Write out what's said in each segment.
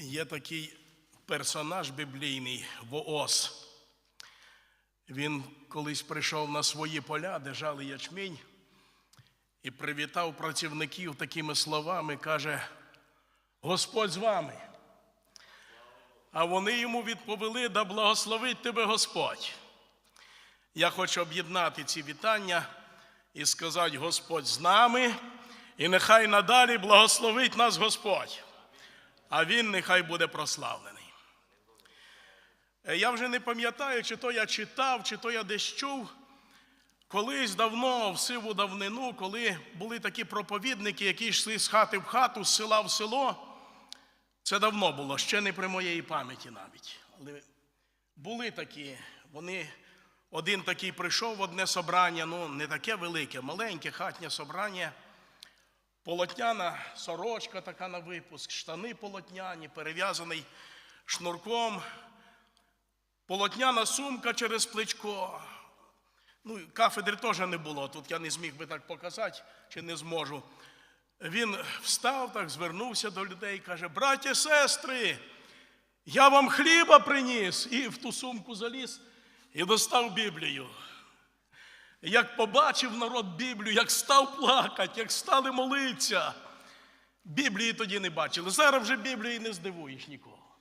Є такий персонаж біблійний Воос. Він колись прийшов на свої поля, де жали ячмінь, і привітав працівників такими словами, каже: Господь з вами. А вони йому відповіли, да благословить тебе Господь. Я хочу об'єднати ці вітання і сказати, Господь з нами, і нехай надалі благословить нас Господь, а Він нехай буде прославлений. Е, Я вже не пам'ятаю, чи то я читав, чи то я десь чув. Колись давно, в сиву давнину, коли були такі проповідники, які йшли з хати в хату, з села в село, це давно було, ще не при моєї пам'яті навіть. Але були такі, вони, один такий прийшов в одне собрання, ну не таке велике, маленьке хатнє собрання, полотняна сорочка така на випуск, штани полотняні, перев'язаний шнурком, полотняна сумка через плечко. Ну, кафедри теж не було, тут я не зміг би так показати, чи не зможу. Він встав, так звернувся до людей каже: Браті, сестри, я вам хліба приніс. І в ту сумку заліз і достав Біблію. Як побачив народ Біблію, як став плакати, як стали молитися. Біблії тоді не бачили. Зараз вже Біблії не здивуєш нікого.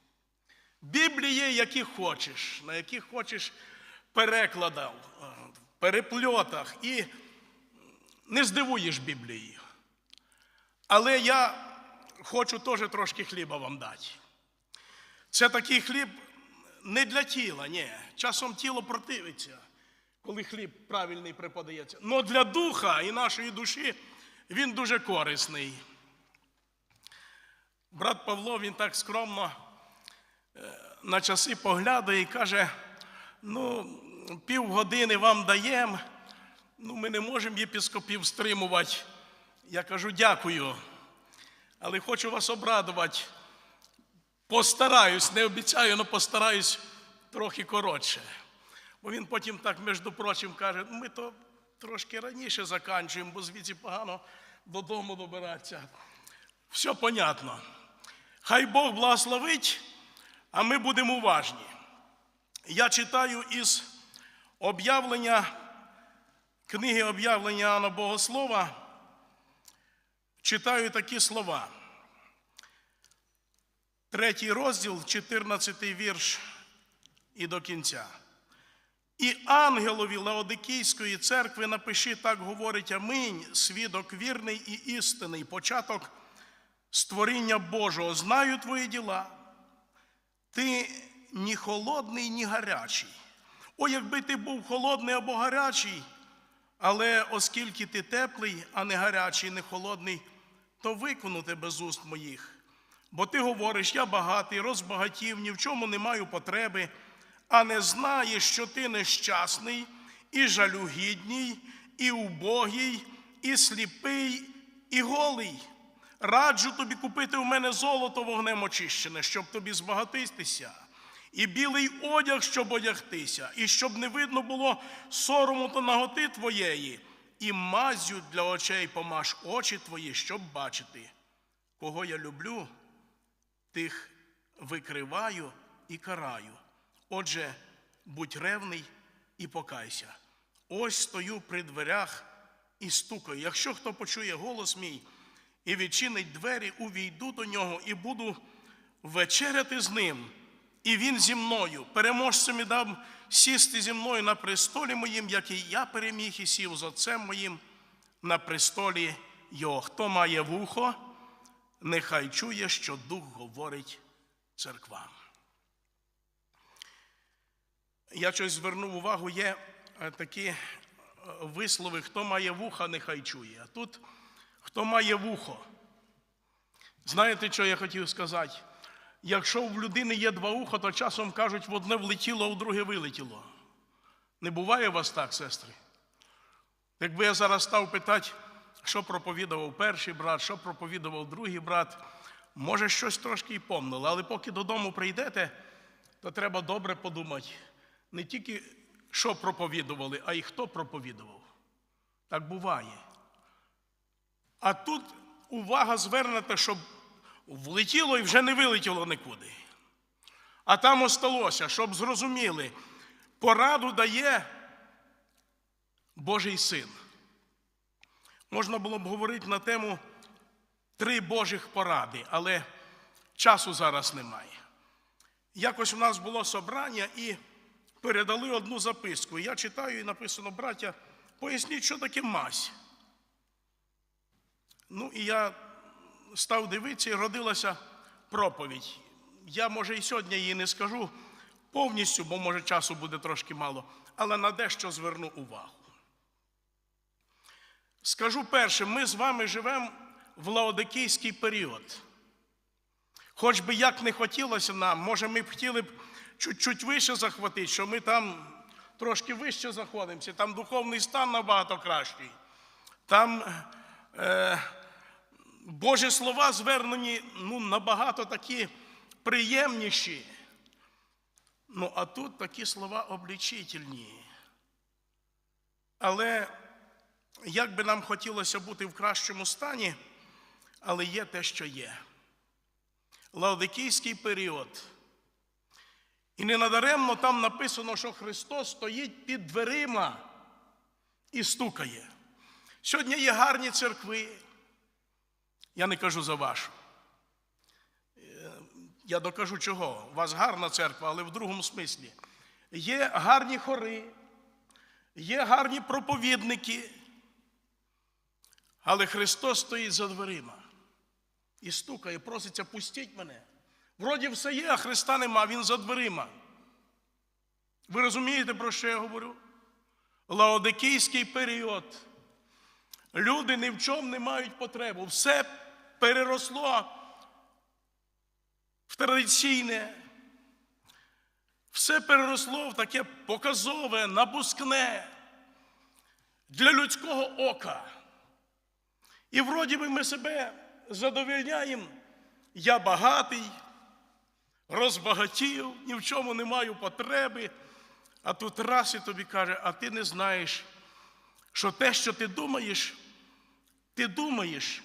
Біблії які хочеш, на яких хочеш перекладах, перепльотах, і не здивуєш Біблією. Але я хочу теж трошки хліба вам дати. Це такий хліб не для тіла, ні. Часом тіло противиться, коли хліб правильний преподається. Але для духа і нашої душі він дуже корисний. Брат Павло, він так скромно е, на часи поглядає і каже: ну, півгодини вам даємо, ну, ми не можемо єпіскопів стримувати. Я кажу, дякую, але хочу вас обрадувати. Постараюсь, не обіцяю, але постараюсь трохи коротше. Він потім так, між прочим, каже, ми то трошки раніше заканчуємо, бо звідси погано додому добиратися. Все понятно. Хай Бог благословить, а ми будемо уважні. Я читаю із об'явлення, книги об'явлення Анна Богослова, читаю такі слова. Третій розділ, 14 вірш і до кінця. І ангелові Лаодикійської церкви напиши, так говорить Аминь, свідок вірний і істинний, початок створіння Божого. Знаю твої діла. Ти ні холодний, ні гарячий. О, якби ти був холодний або гарячий, але оскільки ти теплий, а не гарячий, не холодний, то викону тебе з уст моїх. Бо ти говориш, я багатий, розбагатів, ні в чому не маю потреби, а не знаєш, що ти нещасний, і жалюгідній, і убогий, і сліпий, і голий. Раджу тобі купити в мене золото вогнем очищене, щоб тобі збагатитися, і білий одяг, щоб одягтися, і щоб не видно було сорому та наготи твоєї, і мазю для очей помаш очі твої, щоб бачити, кого я люблю тих викриваю і караю. Отже, будь ревний і покайся. Ось стою при дверях і стукаю. Якщо хто почує голос мій і відчинить двері, увійду до нього і буду вечеряти з ним, і він зі мною, переможцем і дам сісти зі мною на престолі моїм, як і я переміг і сів з отцем моїм на престолі його. Хто має вухо, нехай чує, що Дух говорить церквам. Я щось звернув увагу, є е, такі е, вислови, хто має вуха, нехай чує. А тут хто має вухо. Знаєте, що я хотів сказати? Якщо в людини є два уха, то часом кажуть, в одне влетіло, а в друге вилетіло. Не буває у вас так, сестри? Якби я зараз став питати, що проповідував перший брат, що проповідував другий брат, може, щось трошки і помнили, але поки додому прийдете, то треба добре подумати. Не тільки що проповідували, а й хто проповідував. Так буває. А тут увага звернута, щоб влетіло і вже не вилетіло нікуди. А там осталося, щоб зрозуміли, пораду дає Божий син. Можна було б говорити на тему три Божих поради, але часу зараз немає. Якось у нас було собрання і передали одну записку. Я читаю і написано, браття, поясніть, що таке мазь. Ну і я став дивитися і родилася проповідь. Я, може, і сьогодні її не скажу повністю, бо може часу буде трошки мало, але на дещо зверну увагу. Скажу перше, ми з вами живемо в лаодикійський період. Хоч би як не хотілося нам, може, ми б хотіли б чуть-чуть вище захватити, що ми там трошки вище заходимося, там духовний стан набагато кращий. Там е, Божі слова звернені ну, набагато такі приємніші. Ну, а тут такі слова облічительні. Але як би нам хотілося бути в кращому стані, але є те, що є. Лаодикійський період. І не надаремно там написано, що Христос стоїть під дверима і стукає. Сьогодні є гарні церкви. Я не кажу за вашу. Е, Я докажу чого. У вас гарна церква, але в другому смислі. Є гарні хори, є гарні проповідники. Але Христос стоїть за дверима і стукає, проситься, пустіть мене. Вроді все є, а Христа нема, Він за дверима. Ви розумієте, про що я говорю? Лаодикійський період. Люди ні в чому не мають потребу. Все переросло в традиційне. Все переросло в таке показове, напускне для людського ока. І вроді би ми себе задовільняємо. Я багатий, розбагатів, ні в чому не маю потреби. А тут раз і тобі каже, а ти не знаєш, що те, що ти думаєш, ти думаєш,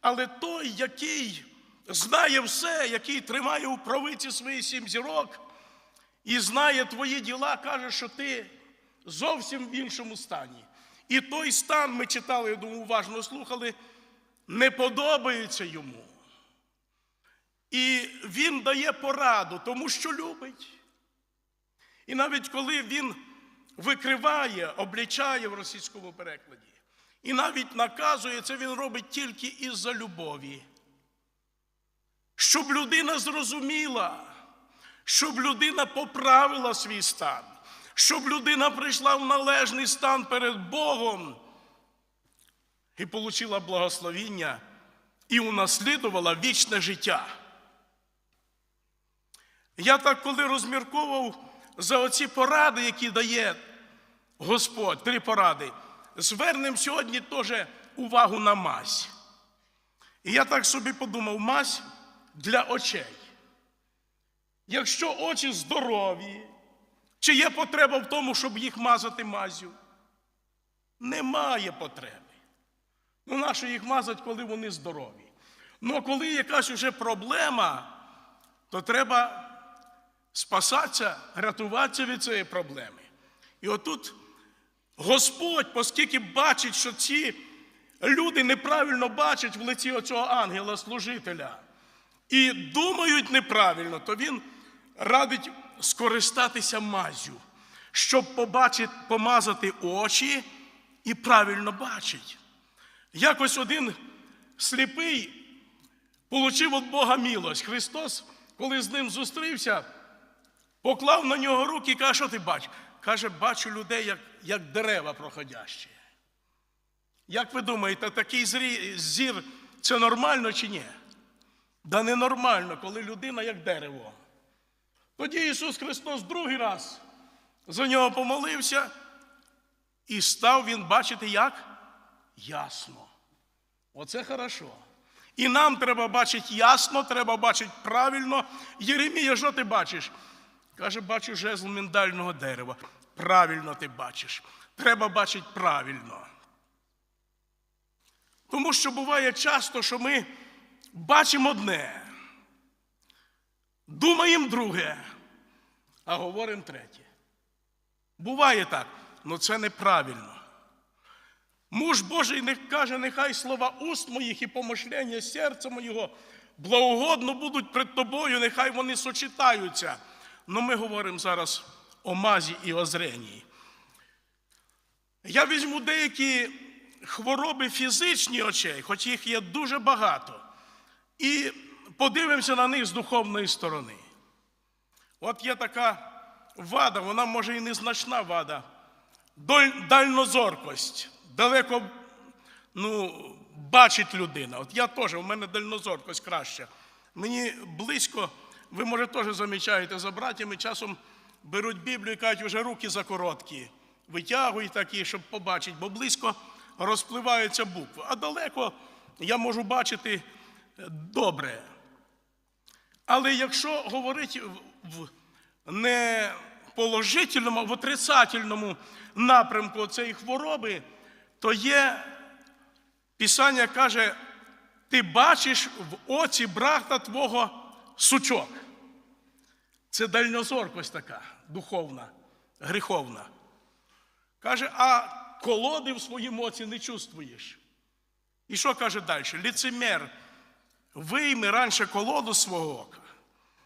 але той, який знає все, який тримає у правиці свої сім зірок і знає твої діла, каже, що ти зовсім в іншому стані. І той стан ми читали, я думаю, уважно слухали, не подобається йому. І він дає пораду, тому що любить. І навіть коли він викриває, облічає в російському перекладі, і навіть наказує, це він робить тільки із-за любові. Щоб людина зрозуміла, щоб людина поправила свій стан, щоб людина прийшла в належний стан перед Богом і отримала благословіння і унаслідувала вічне життя. Я так, коли розмірковував за оці поради, які дає Господь, три поради, звернемо сьогодні теж увагу на мазь. І я так собі подумав, мазь для очей. Якщо очі здорові, чи є потреба в тому, щоб їх мазати мазю? Немає потреби. Ну, нащо їх мазати, коли вони здорові? Ну, коли якась уже проблема, то треба спасатися, рятуватися від цієї проблеми. І отут Господь, оскільки бачить, що ці люди неправильно бачать в лиці оцього ангела-служителя і думають неправильно, то він радить скористатися мазю, щоб побачити, помазати очі і правильно бачить. Якось один сліпий получив від Бога милость. Христос, коли з ним зустрівся, поклав на нього руки і каже, що ти бачиш? Каже, бачу людей, як, як дерева проходящі. Як ви думаєте, такий зір це нормально чи ні? Да ненормально, коли людина як дерево. Тоді Ісус Христос другий раз за нього помолився, і став він бачити як? Ясно. Оце хорошо. І нам треба бачити ясно, треба бачити правильно. Єремія, що ти бачиш? Каже, бачу жезл миндального дерева. Правильно ти бачиш. Треба бачити правильно. Тому що буває часто, що ми бачимо одне, думаємо друге, а говоримо третє. Буває так, але це неправильно. Муж Божий не каже, нехай слова уст моїх і помишлення серця моєго благогодно будуть пред тобою, нехай вони сочетаються. Ну ми говоримо зараз о мазі і о зренні. Я візьму деякі хвороби фізичні очей, хоч їх є дуже багато, і подивимося на них з духовної сторони. От є така вада, вона може і незначна вада, дальнозоркость. Далеко ну, бачить людина. От я теж, у мене дальнозоркость краща. Мені близько, ви може теж замічаєте, за братями часом беруть Біблію і кажуть, вже руки закороткі. Витягують такі, щоб побачити, бо близько розпливаються букви. А далеко я можу бачити добре. Але якщо говорити в- не положительному, в отрицательному напрямку цієї хвороби, то є Писання каже, ти бачиш в оці брата твого сучок. Це дальнозоркость така, духовна, гріховна. Каже, а колоди в своїм оці не чувствуєш. І що каже далі? Ліцемер, вийми раніше колоду свого ока,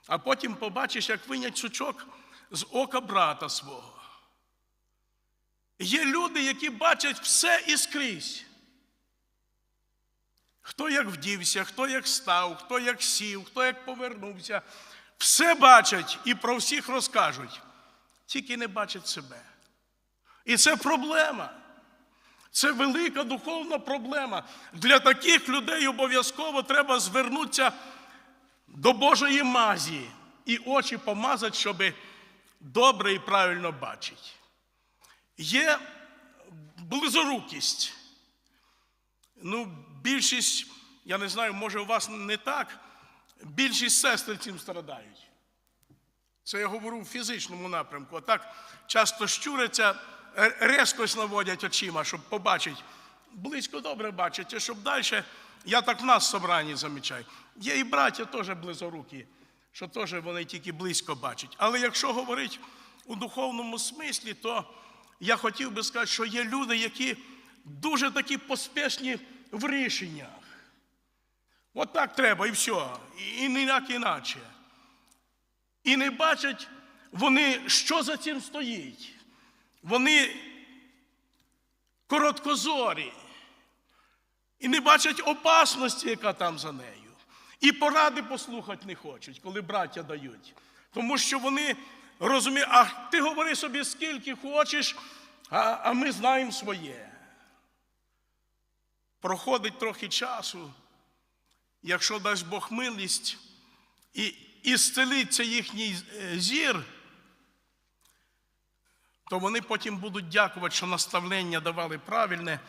а потім побачиш, як винять сучок з ока брата свого. Є люди, які бачать все і скрізь. Хто як вдівся, хто як став, хто як сів, хто як повернувся. Все бачать і про всіх розкажуть, тільки не бачать себе. І це проблема. Це велика духовна проблема. Для таких людей обов'язково треба звернутися до Божої мазі і очі помазати, щоб добре і правильно бачити. Є близорукість. Ну, більшість, я не знаю, може у вас не так, більшість сестер цим страдають. Це я говорю в фізичному напрямку. Отак часто щуряться, резкость наводять очима, щоб побачити. Близько добре бачите, щоб далі. Я так в нас в собранні замічаю. Є і браття теж близорукі, що теж вони тільки близько бачать. Але якщо говорити у духовному смислі, то я хотів би сказати, що є люди, які дуже такі поспішні в рішеннях. От так треба, і все, і ніяк іначе. І не бачать вони, що за цим стоїть. Вони короткозорі. І не бачать опасності, яка там за нею. І поради послухати не хочуть, коли браття дають. Тому що вони розуміють, а ти говори собі скільки хочеш, а, а ми знаємо своє. Проходить трохи часу, якщо дасть Бог милість, і, і зцілиться їхній е, зір, то вони потім будуть дякувати, що наставлення давали правильне,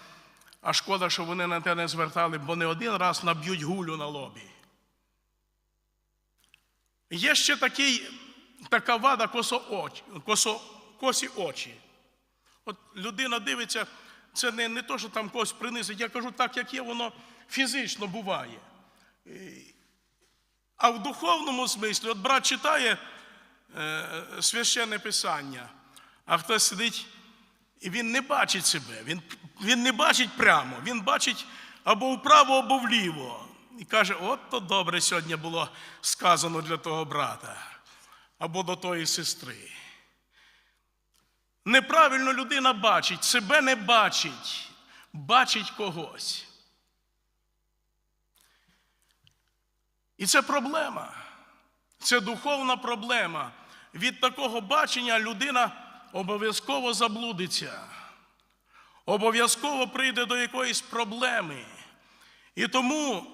а шкода, що вони на те не звертали, бо не один раз наб'ють гулю на лобі. Є ще такий, така вада косо, косі очі. От людина дивиться, це не, не то, що там когось принизить, я кажу так, як є, воно фізично буває. А в духовному смислі, от брат читає е, священне писання, а хтось сидить і він не бачить себе, він, він не бачить прямо, він бачить або вправо, або вліво. І каже, от то добре сьогодні було сказано для того брата або до тої сестри. Неправильно людина бачить, себе не бачить, бачить когось. І це проблема. Це духовна проблема. Від такого бачення людина обов'язково заблудиться, обов'язково прийде до якоїсь проблеми. І тому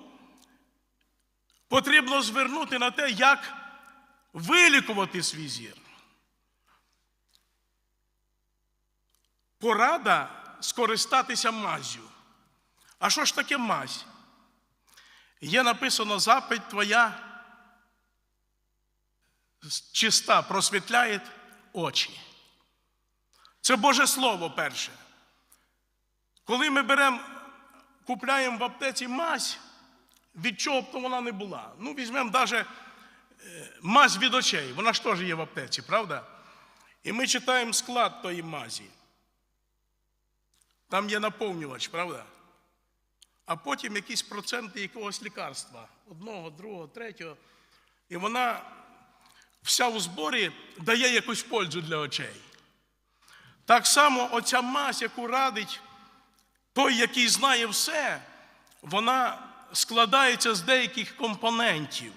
потрібно звернути на те, як вилікувати свій зір. Порада скористатися мазю. А що ж таке мазь? Є написано запить твоя чиста, просвітляє очі. Це Боже Слово перше. Коли ми беремо, купляємо в аптеці мазь, від чого б то вона не була. Ну, візьмемо навіть мазь від очей, вона ж теж є в аптеці, правда? І ми читаємо склад тої мазі. Там є наповнювач, правда? А потім якісь проценти якогось лікарства. Одного, другого, третього. І вона вся у зборі дає якусь пользу для очей. Так само оця мазь, яку радить той, який знає все, вона складається з деяких компонентів.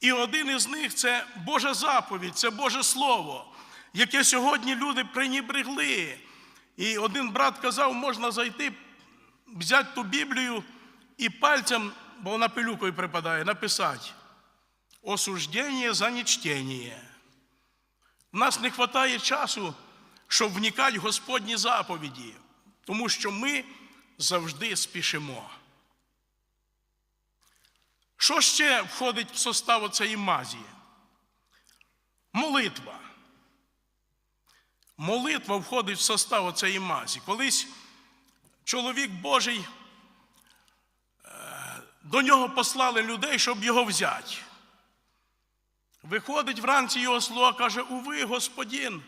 І один із них це Божа заповідь, це Боже Слово, яке сьогодні люди пренебрегли. І один брат казав, можна зайти, взяти ту Біблію і пальцем, бо вона пилюкою припадає, написати осуждення за нечтення. У нас не вистачає часу, щоб вникати в Господні заповіді, тому що ми завжди спішимо. Що ще входить в состав цієї мазі? Молитва. Молитва входить в состав цієї мазі. Колись чоловік Божий, е, до нього послали людей, щоб його взяти. Виходить вранці його слова, каже: Уви, Господин,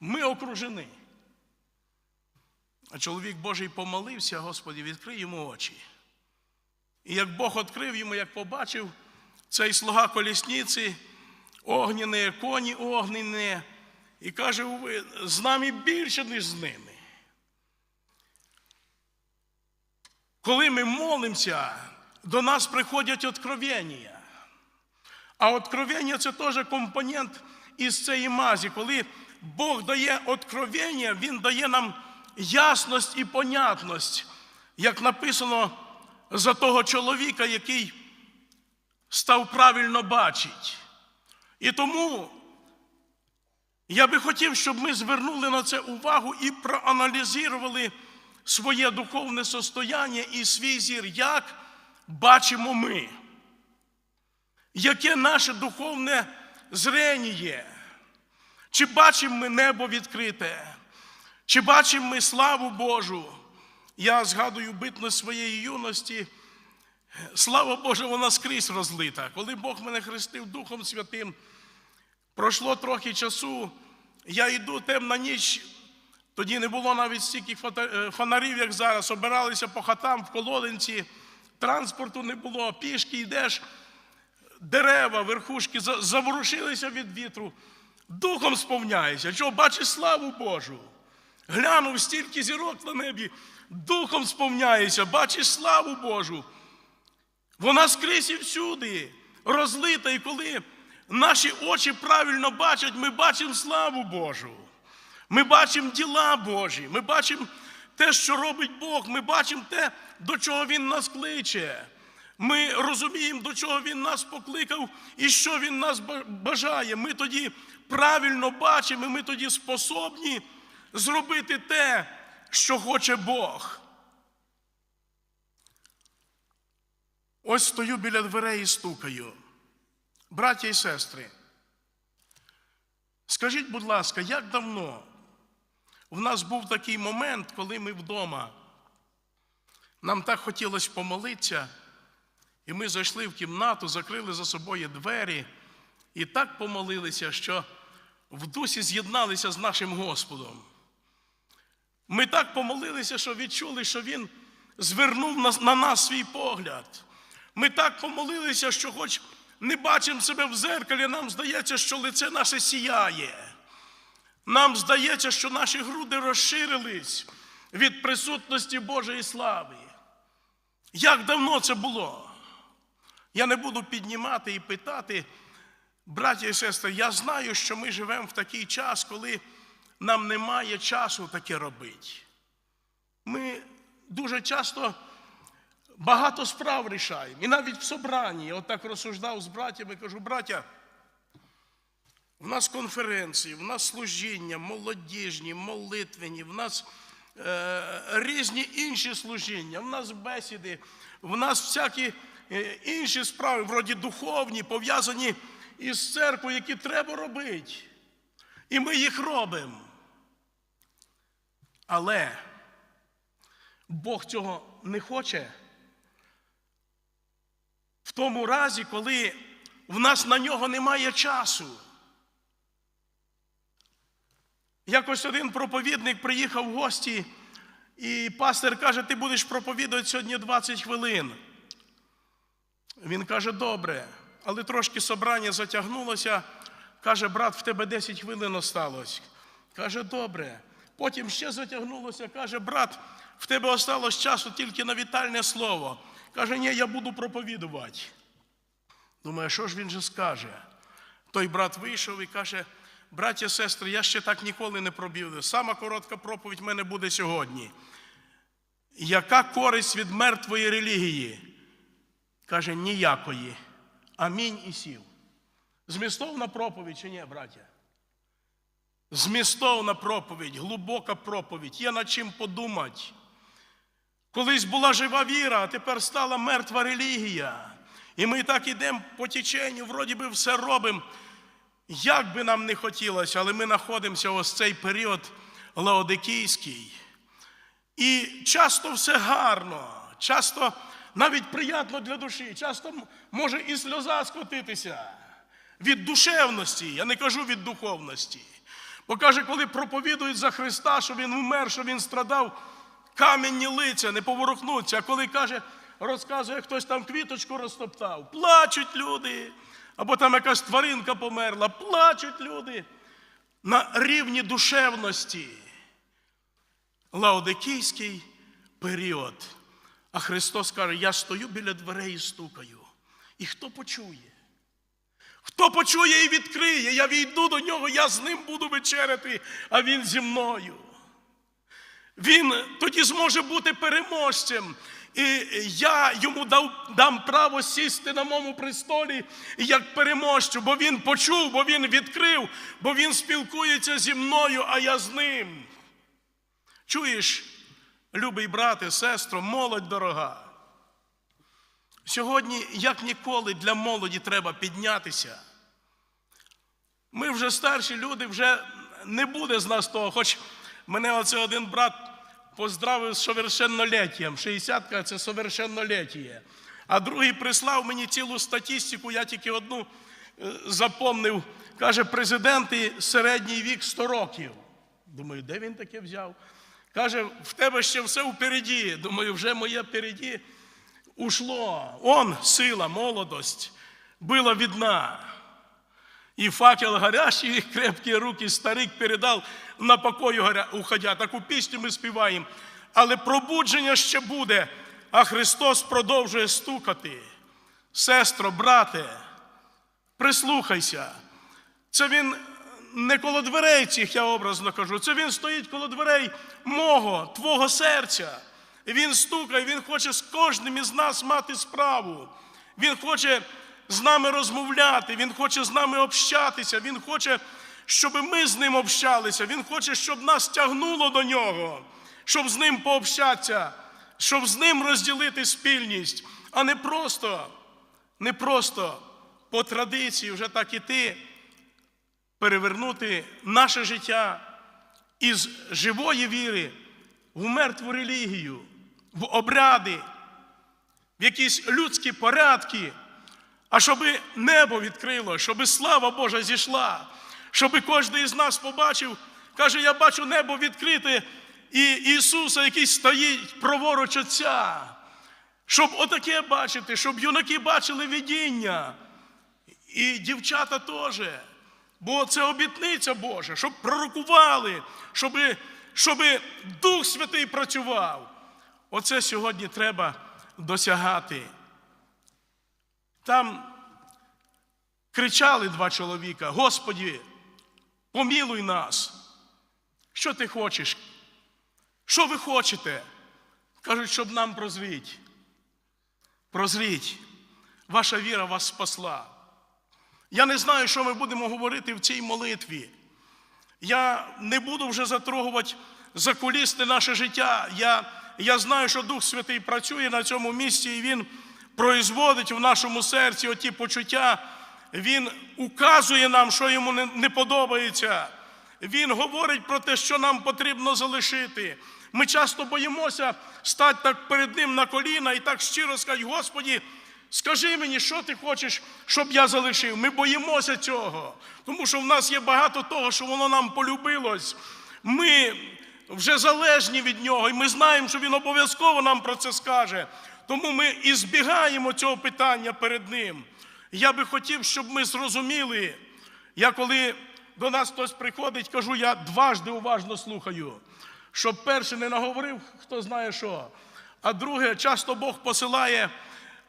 ми окружені. А чоловік Божий помолився, Господі, відкрий йому очі. І як Бог відкрив йому, як побачив цей слуга колісниці, огняні, коні огняні, і каже, «Уви, з нами більше, ніж з ними. Коли ми молимося, до нас приходять откровення. А откровення це теж компонент із цієї мазі. Коли Бог дає откровення, Він дає нам ясність і понятність, як написано за того чоловіка, який став правильно бачити. І тому я би хотів, щоб ми звернули на це увагу і проаналізували своє духовне состояння і свій зір, як бачимо ми. Яке наше духовне зрення? Чи бачимо ми небо відкрите? Чи бачимо ми славу Божу? Я згадую битність своєї юності. Слава Божа, вона скрізь розлита. Коли Бог мене хрестив Духом Святим, пройшло трохи часу, я йду темна ніч. Тоді не було навіть стільки фонарів, як зараз. Обиралися по хатам в колодинці, транспорту не було, пішки йдеш, дерева, верхушки заворушилися від вітру, духом сповняєшся. Чого бачиш славу Божу? Глянув стільки зірок на небі, духом сповняєшся, бачиш славу Божу. Вона скрізь і всюди розлита, і коли наші очі правильно бачать, ми бачимо славу Божу. Ми бачимо діла Божі, ми бачимо те, що робить Бог, ми бачимо те, до чого Він нас кличе. Ми розуміємо, до чого Він нас покликав і що Він нас бажає. Ми тоді правильно бачимо, і ми тоді способні зробити те, що хоче Бог. Ось стою біля дверей і стукаю. Браття і сестри, скажіть, будь ласка, як давно в нас був такий момент, коли ми вдома, нам так хотілося помолитися, і ми зайшли в кімнату, закрили за собою двері і так помолилися, що в дусі з'єдналися з нашим Господом. Ми так помолилися, що відчули, що Він звернув на нас свій погляд. Ми так помолилися, що, хоч не бачимо себе в зеркалі, нам здається, що лице наше сіяє. Нам здається, що наші груди розширились від присутності Божої слави. Як давно це було? Я не буду піднімати і питати, браті і сестри, я знаю, що ми живемо в такий час, коли нам немає часу таке робити. Ми дуже часто багато справ рішаємо. І навіть в собранні, я отак розсуждав з братями, кажу, браття, в нас конференції, в нас служіння, молодіжні, молитвені, в нас е, різні інші служіння, в нас бесіди, в нас всякі е, інші справи, вроді духовні, пов'язані із церквою, які треба робити. І ми їх робимо. Але Бог цього не хоче. В тому разі, коли в нас на нього немає часу. Якось один проповідник приїхав в гості, і пастир каже: ти будеш проповідувати сьогодні 20 хвилин. Він каже, добре, але трошки собрання затягнулося. Каже, брат, в тебе 10 хвилин осталось. Каже, добре. Потім ще затягнулося. Каже, брат, в тебе осталось часу тільки на вітальне слово. Каже, ні, я буду проповідувати. Думаю, що ж він же скаже? Той брат вийшов і каже: браття, сестри, я ще так ніколи не пробів. Сама коротка проповідь в мене буде сьогодні. Яка користь від мертвої релігії? Каже, ніякої. Амінь і сів. Змістовна проповідь чи ні, браття? Змістовна проповідь, глибока проповідь, є над чим подумати. Колись була жива віра, а тепер стала мертва релігія. І ми так ідемо по теченню, вроді би все робимо. Як би нам не хотілося, але ми знаходимося ось цей період лаодикійський. І часто все гарно, часто навіть приємно для душі, часто може і сльоза скотитися від душевності, я не кажу від духовності. Бо каже, коли проповідують за Христа, що Він умер, що Він страдав, камінні лиця не поворухнуться. А коли каже, розказує, хтось там квіточку розтоптав, плачуть люди, або там якась тваринка померла, плачуть люди на рівні душевності. Лаодикійський період. А Христос каже, я стою біля дверей і стукаю. І хто почує? Хто почує і відкриє, я війду до нього, я з ним буду вечеряти, а він зі мною. Він тоді зможе бути переможцем. І я йому дав, дам право сісти на моєму престолі як переможцю, бо він почув, бо він відкрив, бо він спілкується зі мною, а я з ним. Чуєш, любий брате, сестро, молодь дорога. Сьогодні, як ніколи, для молоді треба піднятися. Ми вже старші люди, вже не буде з нас того. Хоч мене оце один брат поздравив з совершенноліттям. 60 це совершенноліття. А другий прислав мені цілу статистику, я тільки одну е, запомнив. Каже, президенти середній вік 100 років. Думаю, де він таке взяв? Каже, в тебе ще все впереді. Думаю, вже моє впереді ушло. Он сила, молодость была видна. И факел горящий, и крепкие руки старик передав на горя- уходя. Таку пісню ми співаємо. Але пробудження ще буде, а Христос продовжує стукати. Сестро, брате, прислухайся. Це він не коло дверей цих, я образно кажу. Це він стоїть коло дверей мого, твого серця. Він стукає, він хоче з кожним із нас мати справу. Він хоче з нами розмовляти, він хоче з нами общатися, він хоче, щоб ми з ним общалися. Він хоче, щоб нас тягнуло до нього, щоб з ним пообщатися, щоб з ним розділити спільність, а не просто, не просто по традиції вже так іти, перевернути наше життя із живої віри в мертву релігію, в обряди, в якісь людські порядки, а щоб небо відкрило, щоб слава Божа зійшла, щоб кожен із нас побачив, каже, я бачу небо відкрите і Ісуса, який стоїть праворуч Отця. Щоб отаке бачити, щоб юнаки бачили видіння. І дівчата теж. Бо це обітниця Божа, щоб пророкували, щоб, щоб Дух Святий працював. Оце сьогодні треба досягати. Там кричали два чоловіка: Господі, помілуй нас. Що ти хочеш? Що ви хочете? Кажуть, щоб нам прозвіть. Прозвіть, ваша віра вас спасла. Я не знаю, що ми будемо говорити в цій молитві. Я не буду вже затрогувати закулісти наше життя. Я, я знаю, що Дух Святий працює на цьому місці, і Він производить в нашому серці оті почуття. Він указує нам, що йому не, подобається. Він говорить про те, що нам потрібно залишити. Ми часто боїмося стати так перед Ним на коліна і так щиро сказати, Господі, Скажи мені, що ти хочеш, щоб я залишив. Ми боїмося цього, тому що в нас є багато того, що воно нам полюбилось. Ми вже залежні від нього, і ми знаємо, що він обов'язково нам про це скаже. Тому ми і збігаємо цього питання перед ним. Я би хотів, щоб ми зрозуміли, я коли до нас хтось приходить, кажу, я дважди уважно слухаю, щоб перше не наговорив, хто знає що. А друге, часто Бог посилає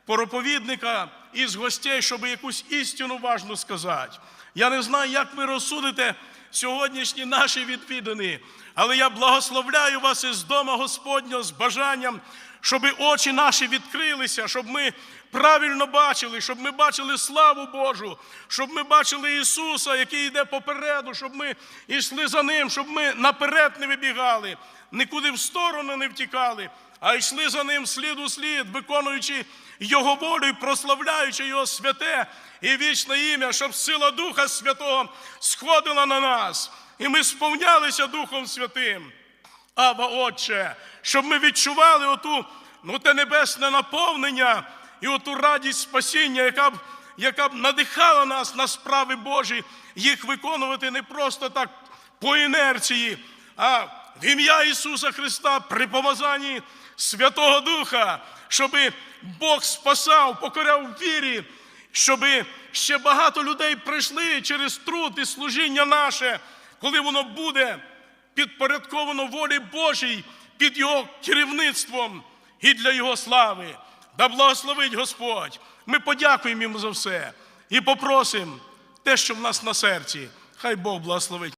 проповідника із гостей, щоб якусь істину важну сказати. Я не знаю, як ви розсудите сьогоднішні наші відвідини, але я благословляю вас із дома Господнього з бажанням, щоб очі наші відкрилися, щоб ми правильно бачили, щоб ми бачили славу Божу, щоб ми бачили Ісуса, який йде попереду, щоб ми йшли за Ним, щоб ми наперед не вибігали, нікуди в сторону не втікали, а йшли за Ним слід у слід, виконуючи Його волю і прославляючи Його святе і вічне ім'я, щоб сила Духа Святого сходила на нас, і ми сповнялися Духом Святим. Ава, Отче, щоб ми відчували оту, ну, те небесне наповнення і оту радість спасіння, яка б, яка б надихала нас на справи Божі, їх виконувати не просто так по інерції, а в ім'я Ісуса Христа при помазанні Святого Духа, щоб Бог спасав, покоряв вірі, щоб ще багато людей прийшли через труд і служіння наше, коли воно буде підпорядковано волі Божій під Його керівництвом і для Його слави. Да благословить Господь. Ми подякуємо йому за все і попросимо те, що в нас на серці. Хай Бог благословить.